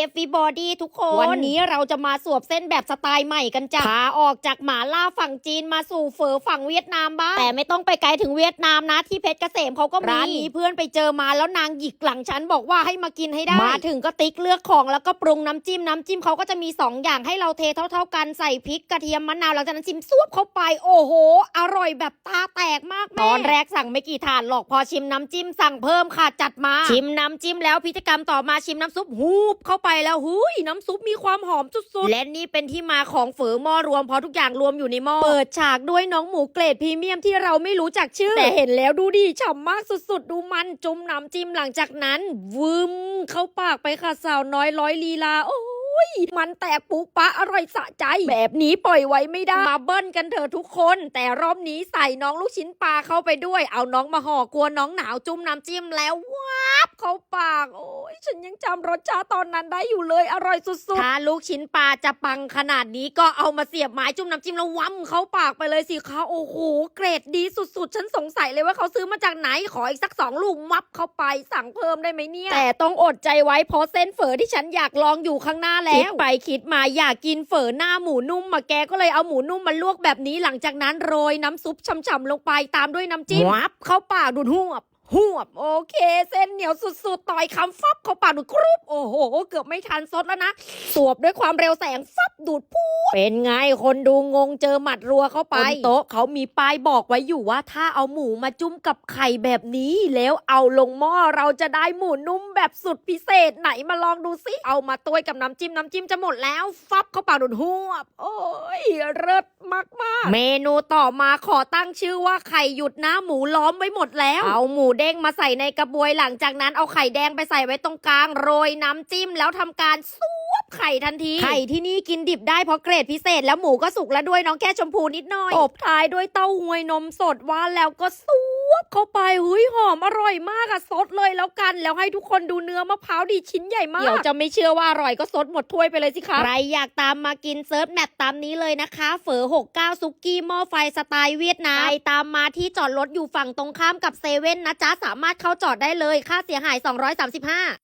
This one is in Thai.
everybody ทุกคน วันนี้เราจะมาสวบเส้นแบบสไตล์ใหม่กันจ้ะพาออกจากหมาล่าฝั่งจีนมาสู่เฝอฝั่งเวียดนามบ้างแต่ไม่ต้องไปไกลถึงเวียดนามนะ ที่เพชรเกษมเขาก็มีร้านนี้เพื่อนไปเจอมาแล้วนางหยิกหลังฉันบอกว่าให้มากินให้ได้ มาถึงก็ติ๊กเลือกของแล้วก็ปรุงน้ำจิ้มน้ำจิ้มเขาก็จะมี 2 อย่างให้เราเทเท่า ๆกันใส่พริกกระเทียมมะนาวหลังจากนั้นจิ้มซวบเข้าไปโอ้โห อร่อยแบบตาแตกมากแม่ตอนแรกสั่งไม่กี่ถาดหรอกพอชิมน้ำจิ้มสั่งเพิ่มค่ะจัดมาชิมน้ำจิ้มแล้วพิธีกรรมต่อมาชิมน้ำซุปฮูบเข้าไปแล้วหุยน้ำซุปมีความหอมสุดๆ และนี่เป็นที่มาของเฝอหม้อรวมเพราะทุกอย่างรวมอยู่ในหม้อ เปิดฉากด้วยน้องหมูเกรดพรีเมียมที่เราไม่รู้จักชื่อ แต่เห็นแล้วดูดีฉ่ำมากสุดๆ ดูมันจุ่มน้ำจิ้มหลังจากนั้นวึมเข้าปากไปค่ะสาวน้อยร้อยลีลาโอ้ยมันแตกปุ๊ปะอร่อยสะใจ แบบนี้ปล่อยไว้ไม่ได้ มาเบิ้ลกันเถอะทุกคน แต่รอบนี้ใส่น้องลูกชิ้นปลาเข้าไปด้วย เอาน้องมาห่อกลัวน้องหนาวจุ่มน้ำจิ้มแล้ววับเข้าปากโอ้ย ฉันยังจำรสชาติตอนนั้นได้อยู่เลยอร่อยสุดๆ ถ้าลูกชิ้นปลาจะปังขนาดนี้ก็เอามาเสียบไม้จุ่มน้ำจิ้มแล้ววั้มเข้าปากไปเลยสิคะโอ้โหเกรดดีสุดๆ ฉันสงสัยเลยว่าเขาซื้อมาจากไหนขออีกสักสองลูกมับเข้าไปสั่งเพิ่มได้ไหมเนี่ย แต่ต้องอดใจไว้เพราะเส้นเฝอที่ฉันอยากลองอยู่ข้างหน้าแล้วคิดไปคิดมาอยากกินเฝอหน้าหมูนุ่มมาแกก็เลยเอาหมูนุ่มมาลวกแบบนี้หลังจากนั้นโรยน้ำซุปช่ำๆลงไปตามด้วยน้ำจิ้มวับเข้าปากดูดหวบ หวบโอเค เส้นเหนียวสุดๆ ต่อยคำฟับเข้าปากดูดกรุบโอ้โห เกือบไม่ทันซดแล้วนะ สวบด้วยความเร็วแสงฟับดูดพูดเป็นไงคนดูงงเจอหมัดรัวเข้าไปบนโต๊ะเขามีป้ายบอกไว้อยู่ว่าถ้าเอาหมูมาจุ่มกับไข่แบบนี้แล้วเอาลงหม้อเราจะได้หมูนุ่มแบบสุดพิเศษไหนมาลองดูสิเอามาตัวยกับน้ำจิ้มน้ำจิ้มจะหมดแล้วฟับเข้าปากดูดหวบ โอ้ยเลิศมากๆเมนูต่อมาขอตั้งชื่อว่าไข่หยุดหน้าหมูล้อมไว้หมดแล้ว เอาหมูเด้งมาใส่ในกระบวยหลังจากนั้นเอาไข่แดงไปใส่ไว้ตรงกลาง โรยน้ำจิ้มแล้วทำการซวบไข่ทันที ไข่ที่นี่กินดิบได้เพราะเกรดพิเศษแล้วหมูก็สุกแล้วด้วยน้องแค่ชมพูนิดหน่อยตบท้ายด้วยเต้าหวยนมสดว่าแล้วก็ซว บเข้าไปหุยหอมอร่อยมากอะซดเลยแล้วกันแล้วให้ทุกคนดูเนื้อมะพร้าวดีชิ้นใหญ่มากเดี๋ยวจะไม่เชื่อว่าอร่อยก็ซดหมดถ้วยไปเลยสิคะใครอยากตามมากินเซิร์ฟแมปตามนี้เลยนะคะเฝอ69ซุกี้หม้อไฟสไตล์เวียดนามใครตามมาที่จอดรถอยู่ฝั่งตรงข้ามกับเซเว่นนะจ๊ะสามารถเข้าจอดได้เลยค่าเสียหาย 235